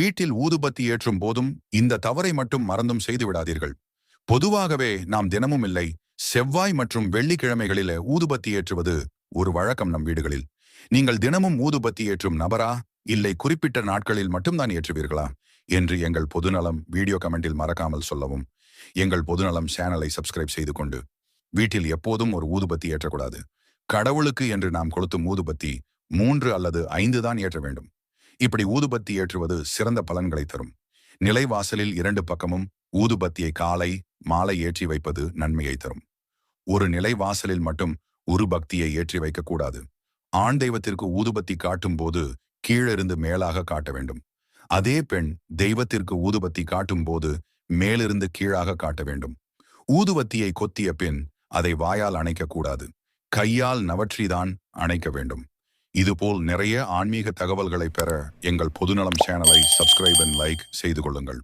வீட்டில் ஊதுபத்தி ஏற்றும் போதும் இந்த தவறை மட்டும் மறந்தும் செய்து விடாதீர்கள். பொதுவாகவே நாம் தினமும் இல்லை செவ்வாய் மற்றும் வெள்ளிக்கிழமைகளில ஊதுபத்தி ஏற்றுவது ஒரு வழக்கம் நம் வீடுகளில். நீங்கள் தினமும் ஊதுபத்தி ஏற்றும் நபரா? இல்லை குறிப்பிட்ட நாட்களில் மட்டும்தான் ஏற்றுவீர்களா? என்று எங்கள் பொதுநலம் வீடியோ கமெண்டில் மறக்காமல் சொல்லவும். எங்கள் பொதுநலம் சேனலை சப்ஸ்கிரைப் செய்து கொண்டு வீட்டில் எப்போதும் ஒரு ஊதுபத்தி ஏற்றக்கூடாது. கடவுளுக்கு என்று நாம் கொளுத்தும் ஊதுபத்தி மூன்று அல்லது ஐந்து தான் ஏற்ற வேண்டும். இப்படி ஊதுபத்தி ஏற்றுவது சிறந்த பலன்களை தரும். நிலைவாசலில் இரண்டு பக்கமும் ஊதுபத்தியை காலை மாலை ஏற்றி வைப்பது நன்மையை தரும். ஒரு நிலைவாசலில் மட்டும் ஒரு பக்தியை ஏற்றி வைக்கக்கூடாது. ஆண் தெய்வத்திற்கு ஊதுபத்தி காட்டும் போது கீழிருந்து மேலாக காட்ட வேண்டும். அதே பெண் தெய்வத்திற்கு ஊதுபத்தி காட்டும் போது மேலிருந்து கீழாக காட்ட வேண்டும். ஊதுபத்தியை கொத்திய பின் அதை வாயால் அணைக்கக்கூடாது. கையால் நவற்றிதான் அணைக்க வேண்டும். இதுபோல் நிறைய ஆன்மீக தகவல்களை பெற எங்கள் பொதுநலம் சேனலை சப்ஸ்கிரைப் அண்ட் லைக் செய்து கொள்ளுங்கள்.